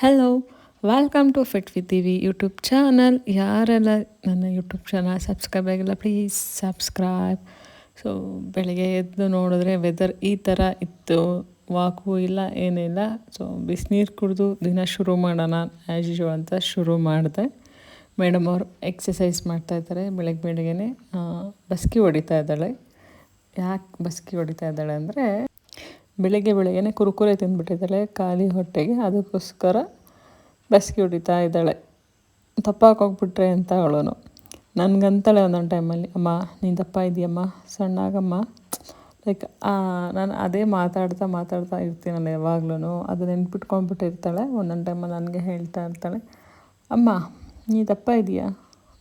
Hello welcome to fit with Divi YouTube channel ಯಾರೆಲ್ಲ ನನ್ನ YouTube channel subscribe ಆಗಿಲ್ಲ please subscribe so ಬೆಳಗ್ಗೆ ಎದ್ದು ನೋಡಿದ್ರೆ ವೆದರ್ ಈ ಥರ ಇತ್ತು. ವಾಕು ಇಲ್ಲ ಏನಿಲ್ಲ ಸೊ ಬಿಸಿನೀರು ಕುಡಿದು ದಿನ ಶುರು ಮಾಡೋಣ ಆ್ಯಸ್ ಯೂಶುವಲ್ ಅಂತ ಶುರು ಮಾಡಿದೆ. ಮೇಡಮ್ ಅವರು ಎಕ್ಸಸೈಸ್ ಮಾಡ್ತಾಯಿದ್ದಾರೆ ಬೆಳಗ್ಗೆ ಬೆಳಗ್ಗೆನೆ. ಬಸ್ಕಿ ಹೊಡಿತಾ ಇದ್ದಾಳೆ. ಯಾಕೆ ಬಸ್ಕಿ ಹೊಡಿತಾ ಇದ್ದಾಳೆ ಅಂದರೆ ಬೆಳಿಗ್ಗೆ ಬೆಳಗ್ಗೆ ಕುರುಕುರೆ ತಿಂದ್ಬಿಟ್ಟಿದ್ದಾಳೆ, ಖಾಲಿ ಹೊಟ್ಟೆಗೆ. ಅದಕ್ಕೋಸ್ಕರ ಬೆಸ್ಗೆ ಹೊಡಿತಾ ಇದ್ದಾಳೆ. ದಪ್ಪ ಹೋಗ್ಬಿಟ್ರೆ ಅಂತ ಅವಳು ನನಗಂತಾಳೆ ಒಂದೊಂದು ಟೈಮಲ್ಲಿ, ಅಮ್ಮ, ನೀನು ದಪ್ಪ ಇದೆಯಮ್ಮ ಸಣ್ಣಾಗಮ್ಮ. ಲೈಕ್ ನಾನು ಅದೇ ಮಾತಾಡ್ತಾ ಮಾತಾಡ್ತಾ ಇರ್ತೀನಿ ನಾನು ಯಾವಾಗ್ಲೂ ಅದು ನೆನ್ಪಿಟ್ಕೊಂಡ್ಬಿಟ್ಟಿರ್ತಾಳೆ. ಒಂದೊಂದು ಟೈಮಲ್ಲಿ ನನಗೆ ಹೇಳ್ತಾ ಇರ್ತಾಳೆ, ಅಮ್ಮ, ನೀ ದಪ್ಪ ಇದೆಯಾ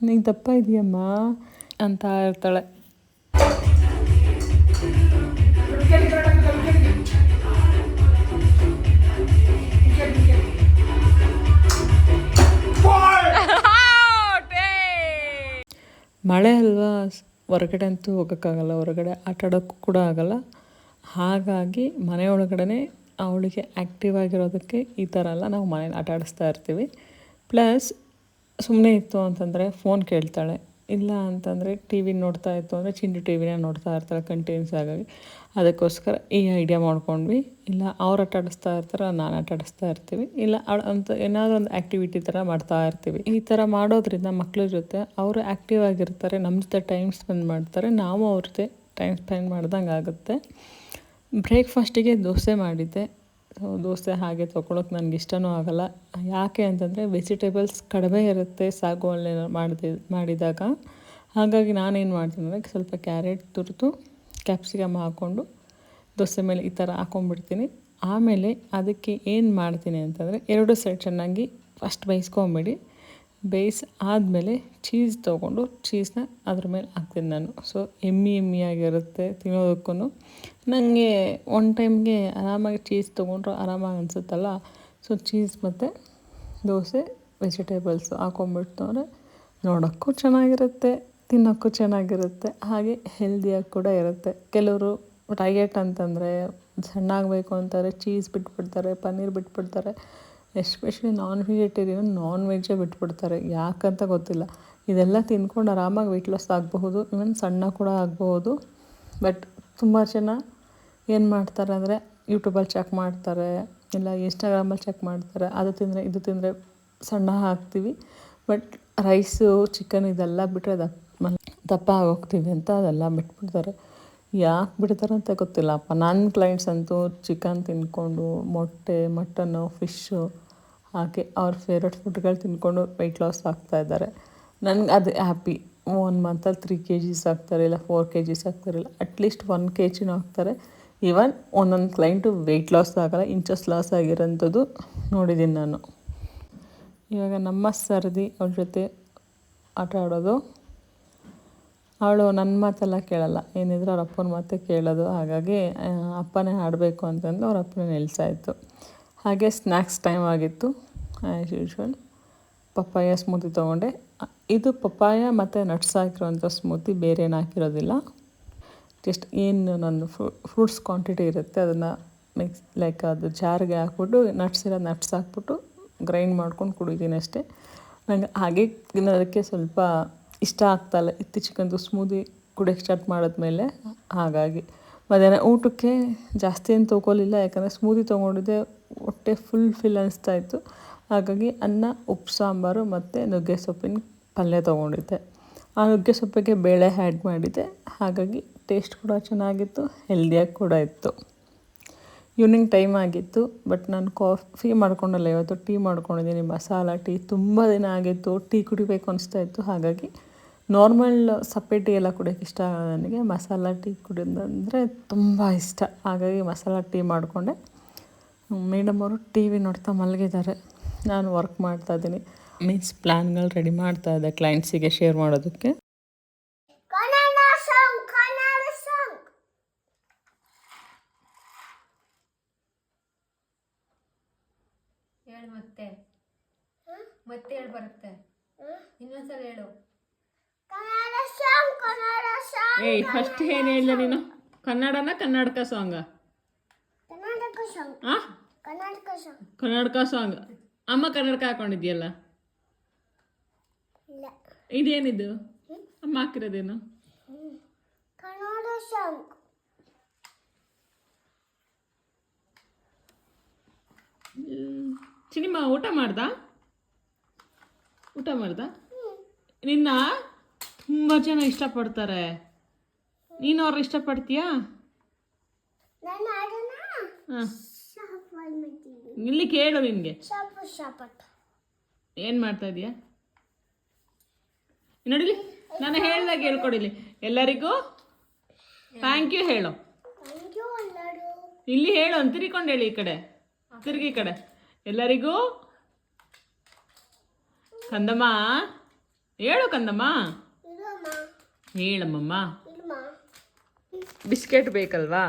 ನೀ ದಪ್ಪ ಇದೆಯಮ್ಮ ಅಂತ ಇರ್ತಾಳೆ. ಮಳೆ ಅಲ್ವಾ? ಹೊರಗಡೆ ಅಂತೂ ಹೋಗೋಕ್ಕಾಗಲ್ಲ. ಹೊರಗಡೆ ಆಟ ಆಡೋಕ್ಕೂ ಕೂಡ ಆಗಲ್ಲ. ಹಾಗಾಗಿ ಮನೆ ಒಳಗಡೆ ಅವಳಿಗೆ ಆ್ಯಕ್ಟಿವ್ ಆಗಿರೋದಕ್ಕೆ ಈ ಥರ ಎಲ್ಲ ನಾವು ಮನೇಲಿ ಆಟ ಆಡಿಸ್ತಾ ಇರ್ತೀವಿ. ಪ್ಲಸ್ ಸುಮ್ಮನೆ ಇತ್ತು ಅಂತಂದರೆ ಫೋನ್ ಕೇಳ್ತಾಳೆ. ಇಲ್ಲ ಅಂತಂದರೆ ಟಿ ವಿ ನೋಡ್ತಾ ಇತ್ತು ಅಂದರೆ ಚಿಂಡು ಟಿ ವಿನೇ ನೋಡ್ತಾ ಇರ್ತಾರೆ ಕಂಟಿನ್ಯೂಸ್ ಆಗಿ ಅದಕ್ಕೋಸ್ಕರ ಈ ಐಡಿಯಾ ಮಾಡ್ಕೊಂಡ್ವಿ. ಇಲ್ಲ ಅವ್ರು ಆಟ ಆಡಿಸ್ತಾ ಇರ್ತಾರೆ, ನಾನು ಆಟ ಆಡಿಸ್ತಾ ಇರ್ತೀವಿ. ಇಲ್ಲ ಅಂತ ಏನಾದರೂ ಒಂದು ಆ್ಯಕ್ಟಿವಿಟಿ ಥರ ಮಾಡ್ತಾ ಇರ್ತೀವಿ. ಈ ಥರ ಮಾಡೋದ್ರಿಂದ ಮಕ್ಕಳ ಜೊತೆ ಅವರು ಆ್ಯಕ್ಟಿವ್ ಆಗಿರ್ತಾರೆ ನಮ್ಮ ಜೊತೆ ಟೈಮ್ ಸ್ಪೆಂಡ್ ಮಾಡ್ತಾರೆ, ನಾವು ಅವ್ರ ಜೊತೆ ಟೈಮ್ ಸ್ಪೆಂಡ್ ಮಾಡ್ದಂಗೆ ಆಗುತ್ತೆ. ಬ್ರೇಕ್ಫಾಸ್ಟಿಗೆ ದೋಸೆ ಮಾಡಿದ್ದೆ. ದೋಸೆ ಹಾಗೆ ತೊಗೊಳಕ್ಕೆ ನನಗೆ ಇಷ್ಟನೂ ಆಗಲ್ಲ. ಯಾಕೆ ಅಂತಂದರೆ ವೆಜಿಟೇಬಲ್ಸ್ ಕಡಿಮೆ ಇರುತ್ತೆ ಸಾಗು ಅಲ್ಲಿ ಮಾಡಿದ, ಮಾಡಿದಾಗ. ಹಾಗಾಗಿ ನಾನೇನು ಮಾಡ್ತೀನಿ ಅಂದರೆ ಸ್ವಲ್ಪ ಕ್ಯಾರೆಟ್ ತುರಿದು ಕ್ಯಾಪ್ಸಿಕಮ್ ಹಾಕ್ಕೊಂಡು ದೋಸೆ ಮೇಲೆ ಈ ಥರ ಹಾಕ್ಕೊಂಡ್ಬಿಡ್ತೀನಿ ಆಮೇಲೆ ಅದಕ್ಕೆ ಏನು ಮಾಡ್ತೀನಿ ಅಂತಂದರೆ ಎರಡು ಸೈಡ್ ಚೆನ್ನಾಗಿ ಫಸ್ಟ್ ಬೇಯಿಸ್ಕೊಂಬಿಡಿ. ಬೇಯಿಸಿ ಆದಮೇಲೆ ಚೀಸ್ ತೊಗೊಂಡು ಚೀಸ್ನ ಅದ್ರ ಮೇಲೆ ಹಾಕ್ತೀನಿ ನಾನು. ಸೊ ಎಮ್ಮಿ ಎಮ್ಮಿಯಾಗಿರುತ್ತೆ ತಿನ್ನೋದಕ್ಕೂ. ನನಗೆ ಒನ್ ಟೈಮ್ಗೆ ಆರಾಮಾಗಿ ಚೀಸ್ ತೊಗೊಂಡ್ರೆ ಆರಾಮಾಗಿ ಅನಿಸುತ್ತಲ್ಲ. ಸೊ ಚೀಸ್ ಮತ್ತು ದೋಸೆ ವೆಜಿಟೇಬಲ್ಸು ಹಾಕೊಂಬಿಟ್ಟು ಅಂದರೆ ನೋಡೋಕ್ಕೂ ಚೆನ್ನಾಗಿರುತ್ತೆ, ತಿನ್ನೋಕ್ಕೂ ಚೆನ್ನಾಗಿರುತ್ತೆ. ಹಾಗೆ ಹೆಲ್ದಿಯಾಗಿ ಕೂಡ ಇರುತ್ತೆ. ಕೆಲವರು ಡಯೆಟ್ ಅಂತಂದರೆ ಸಣ್ಣಾಗಬೇಕು ಅಂತಾರೆ ಚೀಸ್ ಬಿಟ್ಬಿಡ್ತಾರೆ, ಪನ್ನೀರ್ ಬಿಟ್ಬಿಡ್ತಾರೆ. ಎಸ್ಪೆಷಲಿ ನಾನ್ ವೆಜಿಟೇರಿಯನ್ ನಾನ್ ವೆಜ್ಜೇ ಬಿಟ್ಬಿಡ್ತಾರೆ. ಯಾಕಂತ ಗೊತ್ತಿಲ್ಲ. ಇದೆಲ್ಲ ತಿನ್ಕೊಂಡು ಆರಾಮಾಗಿ ವೆಯ್ಟ್ ಲಾಸ್ ಆಗಬಹುದು ಇವನ್ ಸಣ್ಣ ಕೂಡ ಆಗಬಹುದು. ಬಟ್ ತುಂಬ ಜನ ಏನು ಮಾಡ್ತಾರೆ ಅಂದರೆ ಯೂಟ್ಯೂಬಲ್ಲಿ ಚೆಕ್ ಮಾಡ್ತಾರೆ, ಇಲ್ಲ ಇನ್ಸ್ಟಾಗ್ರಾಮಲ್ಲಿ ಚೆಕ್ ಮಾಡ್ತಾರೆ. ಅದು ತಿಂದರೆ, ಇದು ತಿಂದರೆ ಸಣ್ಣ ಹಾಕ್ತೀವಿ ಬಟ್ ರೈಸು ಚಿಕನ್ ಇದೆಲ್ಲ ಬಿಟ್ಟರೆ ದಪ್ಪ ದಪ್ಪ ಆಗೋಗ್ತೀವಿ ಅಂತ ಅದೆಲ್ಲ ಬಿಟ್ಬಿಡ್ತಾರೆ. ಯಾಕೆ ಬಿಡ್ತಾರೆ ಅಂತ ಗೊತ್ತಿಲ್ಲಪ್ಪ. ನನ್ನ ಕ್ಲೈಂಟ್ಸ್ ಅಂತೂ ಚಿಕನ್ ತಿಂದ್ಕೊಂಡು ಮೊಟ್ಟೆ ಮಟನ್ನು ಫಿಶ್ಶು ಹಾಗೆ ಅವ್ರ ಫೇವ್ರೆಟ್ ಫುಡ್ಗಳು ತಿಂದ್ಕೊಂಡು ವೆಯ್ಟ್ ಲಾಸ್ ಆಗ್ತಾ ಇದ್ದಾರೆ. ನನಗೆ ಅದು ಹ್ಯಾಪಿ ಒನ್ ಮಂತಲ್ಲಿ ತ್ರೀ ಕೆ ಜೀಸ್ ಆಗ್ತಾರೆ, ಇಲ್ಲ ಫೋರ್ ಕೆ ಜಿಸ್ ಆಗ್ತಾರೆ, ಇಲ್ಲ ಅಟ್ಲೀಸ್ಟ್ ಒನ್ ಕೆ ಜಿನೂ ಆಗ್ತಾರೆ. ಈವನ್ ಒಂದೊಂದು ಕ್ಲೈಂಟು ವೆಯ್ಟ್ ಲಾಸ್ ಆಗಲ್ಲ ಇಂಚಸ್ ಲಾಸ್ ಆಗಿರೋಂಥದ್ದು ನೋಡಿದ್ದೀನಿ ನಾನು. ಇವಾಗ ನಮ್ಮ ಸರದಿ ಅವ್ರ ಜೊತೆ ಆಟ ಆಡೋದು. ಅವಳು ನನ್ನ ಮಾತೆಲ್ಲ ಕೇಳಲ್ಲ, ಏನಿದ್ರು ಅವ್ರ ಅಪ್ಪನ ಮಾತೇ ಕೇಳೋದು. ಹಾಗಾಗಿ ಅಪ್ಪನೇ ಆಡಬೇಕು ಅಂತಂದು ಅವ್ರ ಅಪ್ಪನೇ ನಿಲ್ಸಾಯಿತು ಹಾಗೆ ಸ್ನ್ಯಾಕ್ಸ್ ಟೈಮ್ ಆಗಿತ್ತು ಆ್ಯಸ್ ಯೂಶ್ವಲ್ ಪಪ್ಪಾಯ ಸ್ಮೂತಿ ತೊಗೊಂಡೆ. ಇದು ಪಪ್ಪಾಯ ಮತ್ತು ನಟ್ಸ್ ಹಾಕಿರೋಂಥ ಸ್ಮೂತಿ ಬೇರೆ ಏನು ಹಾಕಿರೋದಿಲ್ಲ. ಜಸ್ಟ್ ಏನು ನನ್ನ ಫ್ರೂಟ್ಸ್ ಕ್ವಾಂಟಿಟಿ ಇರುತ್ತೆ ಅದನ್ನು ಮಿಕ್ಸ್ ಲೈಕ್ ಅದು ಜಾರಿಗೆ ಹಾಕ್ಬಿಟ್ಟು ನಟ್ಸ್ ಇರೋ ನಟ್ಸ್ ಹಾಕ್ಬಿಟ್ಟು ಗ್ರೈಂಡ್ ಮಾಡ್ಕೊಂಡು ಕುಡಿತೀನಿ ಅಷ್ಟೇ. ನಂಗೆ ಹಾಗೆ ತಿನ್ನೋದಕ್ಕೆ ಸ್ವಲ್ಪ ಇಷ್ಟ ಆಗ್ತಾಯಿಲ್ಲ ಇತ್ತೀಚೆಗಂತೂ ಸ್ಮೂದಿ ಕುಡಿಯೋಕ್ಕೆ ಸ್ಟಾರ್ಟ್ ಮಾಡಿದ್ಮೇಲೆ ಹಾಗಾಗಿ. ಮಧ್ಯಾಹ್ನ ಊಟಕ್ಕೆ ಜಾಸ್ತಿ ಏನು ತೊಗೊಲಿಲ್ಲ ಯಾಕಂದರೆ ಸ್ಮೂದಿ ತೊಗೊಂಡಿದ್ದೆ ಹೊಟ್ಟೆ ಫುಲ್ ಫಿಲ್ ಅನಿಸ್ತಾ ಇತ್ತು. ಹಾಗಾಗಿ ಅನ್ನ, ಉಪ್ಪು, ಸಾಂಬಾರು ಮತ್ತು ನುಗ್ಗೆ ಸೊಪ್ಪಿನ ಪಲ್ಯ ತೊಗೊಂಡಿದ್ದೆ. ಆ ನುಗ್ಗೆ ಸೊಪ್ಪಿಗೆ ಬೇಳೆ ಆ್ಯಡ್ ಮಾಡಿದ್ದೆ. ಹಾಗಾಗಿ ಟೇಸ್ಟ್ ಕೂಡ ಚೆನ್ನಾಗಿತ್ತು ಹೆಲ್ದಿಯಾಗಿ ಕೂಡ ಇತ್ತು. ಈವ್ನಿಂಗ್ ಟೈಮ್ ಆಗಿತ್ತು ಬಟ್ ನಾನು ಕಾಫಿ ಮಾಡ್ಕೊಂಡಲ್ಲ, ಇವತ್ತು ಟೀ ಮಾಡ್ಕೊಂಡಿದ್ದೀನಿ ಮಸಾಲ ಟೀ ತುಂಬ ದಿನ ಆಗಿತ್ತು ಟೀ ಕುಡಿಬೇಕು ಅನಿಸ್ತಾ ಇತ್ತು. ಹಾಗಾಗಿ ನಾರ್ಮಲ್ ಸಪ್ಪೆ ಟೀ ಎಲ್ಲ ಕುಡಿಯೋಕ್ಕೆ ಇಷ್ಟ ನನಗೆ. ಮಸಾಲ ಟೀ ಕುಡಿಯೋದಂದರೆ ತುಂಬ ಇಷ್ಟ. ಹಾಗಾಗಿ ಮಸಾಲ ಟೀ ಮಾಡಿಕೊಂಡೆ. ಮೇಡಮ್ ಅವರು ಟಿ ವಿ ನೋಡ್ತಾ ಮಲಗಿದ್ದಾರೆ. ನಾನು ವರ್ಕ್ ಮಾಡ್ತಾ ಇದ್ದೀನಿ. ಮೀನ್ಸ್ ಪ್ಲ್ಯಾನ್ಗಳು ರೆಡಿ ಮಾಡ್ತಾ ಇದ್ದೆ ಕ್ಲೈಂಟ್ಸಿಗೆ ಶೇರ್ ಮಾಡೋದಕ್ಕೆ. ಕನ್ನಡ ಸಾಂಗ್ ಕನ್ನಡ ಸಾಂಗ್ ಹೇಳು ಮತ್ತೆ. ಮತ್ತೆ ಹೇಳಿ ಬರುತ್ತೆ. ಇನ್ನೊಂದ್ಸಲ ಹೇಳು. ಕನ್ನಡ ಸಾಂಗ್ ಕನ್ನಡ ಸಾಂಗ್ ಏಯ್ ಫಸ್ಟ್ ಏನು ಹೇಳಿದೆ ನೀನು? ಕನ್ನಡನ ಕನ್ನಡಕ ಸಾಂಗ್ ಆ? ಕರ್ನಾಟಕ ಸಾಂಗ್ ಕರ್ನಾಟಕ ಸಾಂಗ್ ಅಮ್ಮ ಕನ್ನಡಕ ಹಾಕೊಂಡಿದ್ಯಲ್ಲ? ಇಲ್ಲ. ಇದೇನಿದು? ಅಮ್ಮ ಹಾಕಿರೋದೇನು? ಕನ್ನಡ ಸಾಂಗ್ ಸಿನಿಮಾ ಊಟ ಮಾಡ್ದ? ಊಟ ಮಾಡ್ದ? ನಿನ್ನ? ತುಂಬ ಜನ ಇಷ್ಟಪಡ್ತಾರೆ. ನೀನು ಅವ್ರು ಇಷ್ಟಪಡ್ತೀಯಾ ನಾನು ಆಡೋಣ ಹಾಂ ಶಾಪ್ ಮಾಡ್ತೀನಿ ಇಲ್ಲಿ ಕೇಳು ನಿನಗೆ. ಏನು ಮಾಡ್ತಾ ಇದೀಯಾ? ನೋಡಿಲಿ ನಾನು ಹೇಳ್ದಾಗ ಹೇಳ್ಕೊಡಿಲಿ ಎಲ್ಲರಿಗೂ ಥ್ಯಾಂಕ್ ಯು ಹೇಳು. ಇಲ್ಲಿ ಹೇಳು ಅಂತ ತಿರ್ಕೊಂಡು ಹೇಳಿ ಈ ಕಡೆ. ತಿರುಗಿ ಈ ಕಡೆ. ಎಲ್ಲರಿಗೂ ಕಂದಮ್ಮ ಹೇಳು ಕಂದಮ್ಮ. ಹೇಳಮ್ಮಮ್ಮ. ಬಿಸ್ಕೆಟ್ ಬೇಕಲ್ವಾ?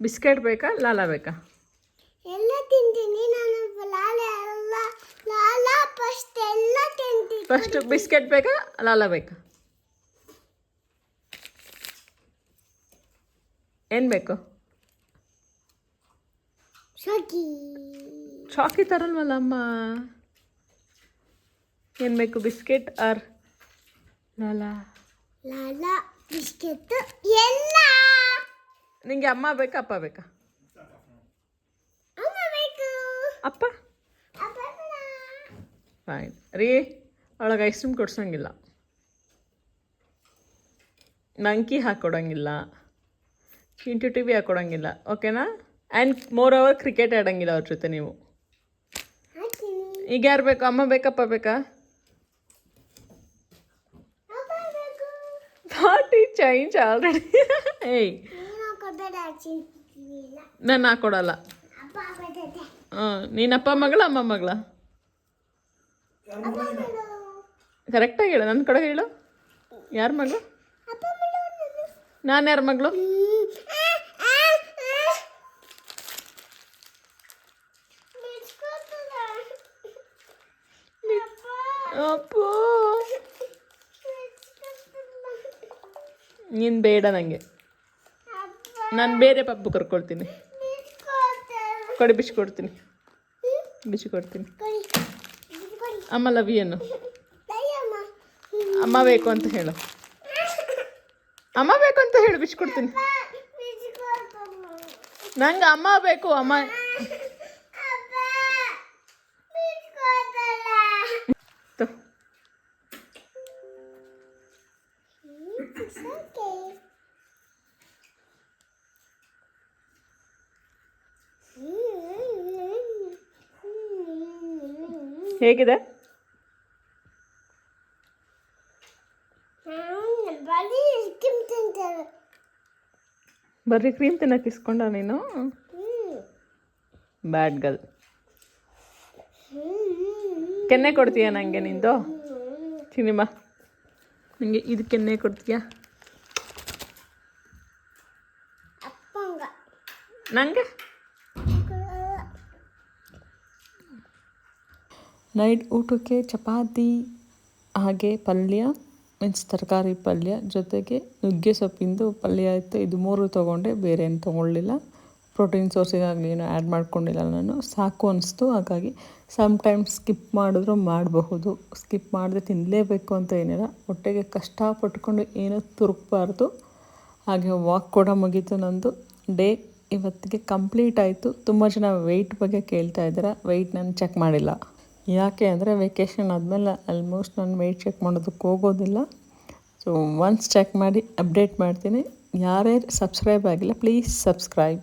ಬಿಸ್ಕೆಟ್ ಬೇಕಾ ಲಾಲ ಬೇಕಾ? ಎಲ್ಲ ತಿಂತೀನಿ ನಾನು ಲಾಲ ಎಲ್ಲ ಲಾಲ ಫಸ್ಟ್ ಎಲ್ಲ ತಿಂತೀನಿ. ಫಸ್ಟ್ ಬಿಸ್ಕೆಟ್ ಬೇಕಾ ಲಾಲ ಬೇಕಾ? ಏನು ಬೇಕು? ಚಾಕಿ. ಚಾಕಿ ತರಲ್ವಲ್ಲ ಅಮ್ಮ? ಏನು ಬೇಕು ಬಿಸ್ಕೆಟ್ ಆರ್ ಲಾಲ? ಲಾಲ ಬಿಸ್ಕೆಟ್ ಎಲ್ಲ ನಿಂಗೆ ಅಮ್ಮ ಬೇಕಾ ಅಪ್ಪ ಬೇಕಾ? ಅಪ್ಪ. ಫೈನ್ ರೀ ಅವಳಗೆ ಐಸ್ ಕ್ರೀಮ್ ಕೊಡ್ಸೋಂಗಿಲ್ಲ. ಮಂಕಿ ಹಾಕ್ಕೊಡಂಗಿಲ್ಲ ಚಿಂಟು ಟಿ ವಿ ಹಾಕ್ಕೊಡಂಗಿಲ್ಲ ಓಕೆನಾ ಆ್ಯಂಡ್ ಮೋರ್ ಓವರ್ ಕ್ರಿಕೆಟ್ ಆಡಂಗಿಲ್ಲ ಅವ್ರ ಜೊತೆ ನೀವು. ಈಗ ಯಾರು ಬೇಕು? ಅಮ್ಮ ಬೇಕಪ್ಪ ಬೇಕಾ? ಈ ಚೇಂಜ್ ಆಲ್ರೆಡಿ ಏಯ್ ನೀನು ಹಾಕೊಡಲ್ಲ ಹಾಂ ನೀನಪ್ಪ ಮಗಳ ಅಮ್ಮ ಮಗಳ? ಕರೆಕ್ಟಾಗಿ ಹೇಳು ನನ್ನ ಕಡೆ ಹೇಳು. ಯಾರ ಮಗಳು? ನಾನು ಯಾರ ಮಗಳು? ಅಪ್ಪೋ. ನೀನು ಬೇಡ ನನಗೆ ನಾನು ಬೇರೆ ಪಪ್ಪು ಕರ್ಕೊಳ್ತೀನಿ. ಕೊಡಿ, ಬಿಸಿ ಕೊಡ್ತೀನಿ. ಬಿಸಿ ಕೊಡ್ತೀನಿ. ಅಮ್ಮ ಲವ್ ಏನು ಅಮ್ಮ ಬೇಕು ಅಂತ ಹೇಳು. ಅಮ್ಮ ಬೇಕು ಅಂತ ಹೇಳು, ಬಿಸಿ ಕೊಡ್ತೀನಿ. ನಂಗೆ ಅಮ್ಮ ಬೇಕು, ಅಮ್ಮ. ಹೇಗಿದೆ? ಬರೀ ಬರ್ರಿ ಕ್ರೀಮ್ ತಿನ್ನಕ್ಕೆ ಇಸ್ಕೊಂಡ ನೀನು? ಬ್ಯಾಡ್ ಗರ್ಲ್ ಕೆನ್ನೆ ಕೊಡ್ತೀಯಾ ನನಗೆ ನಿಂದು? ಸಿನಿಮಾ. ನನಗೆ ಇದು ಕೆನ್ನೆ ಕೊಡ್ತೀಯಾ? ನನಗೆ ನೈಟ್ ಊಟಕ್ಕೆ ಚಪಾತಿ, ಹಾಗೆ ಪಲ್ಯ, ಮೀನ್ಸ್ ತರಕಾರಿ ಪಲ್ಯ ಜೊತೆಗೆ ನುಗ್ಗೆ ಸೊಪ್ಪಿಂದು ಪಲ್ಯ ಇತ್ತು. ಇದು ಮೂರು ತೊಗೊಂಡೆ, ಬೇರೆ ಏನು ತೊಗೊಳ್ಳಿಲ್ಲ. ಪ್ರೋಟೀನ್ ಸೋರ್ಸಿಗಾಗಿ ಏನು ಆ್ಯಡ್ ಮಾಡ್ಕೊಂಡಿಲ್ಲ ನಾನು. ಸಾಕು ಅನಿಸ್ತು, ಹಾಗಾಗಿ ಸಮ್ ಟೈಮ್ಸ್ ಸ್ಕಿಪ್ ಮಾಡಿದ್ರು ಮಾಡಬಹುದು. ಸ್ಕಿಪ್ ಮಾಡಿದ್ರೆ ತಿನ್ನಲೇಬೇಕು ಅಂತ ಏನಿಲ್ಲ. ಹೊಟ್ಟೆಗೆ ಕಷ್ಟಪಟ್ಕೊಂಡು ಏನೂ ತುರುಕ್ಬಾರ್ದು. ಹಾಗೆ ವಾಕ್ ಕೂಡ ಮುಗೀತು ನಂದು. ಡೇ ಇವತ್ತಿಗೆ ಕಂಪ್ಲೀಟ್ ಆಯಿತು. ತುಂಬ ಜನ ವೆಯ್ಟ್ ಬಗ್ಗೆ ಕೇಳ್ತಾ ಇದ್ದಾರೆ. ವೆಯ್ಟ್ ನಾನು ಚೆಕ್ ಮಾಡಿಲ್ಲ. ಯಾಕೆ ಅಂದರೆ ವೆಕೇಷನ್ ಆದಮೇಲೆ ಆಲ್ಮೋಸ್ಟ್ ನಾನು ವೆಯ್ಟ್ ಚೆಕ್ ಮಾಡೋದಕ್ಕೆ ಹೋಗೋದಿಲ್ಲ. ಸೊ ಒನ್ಸ್ ಚೆಕ್ ಮಾಡಿ ಅಪ್ಡೇಟ್ ಮಾಡ್ತೀನಿ. ಯಾರ್ಯಾರು ಸಬ್ಸ್ಕ್ರೈಬ್ ಆಗಿಲ್ಲ ಪ್ಲೀಸ್ ಸಬ್ಸ್ಕ್ರೈಬ್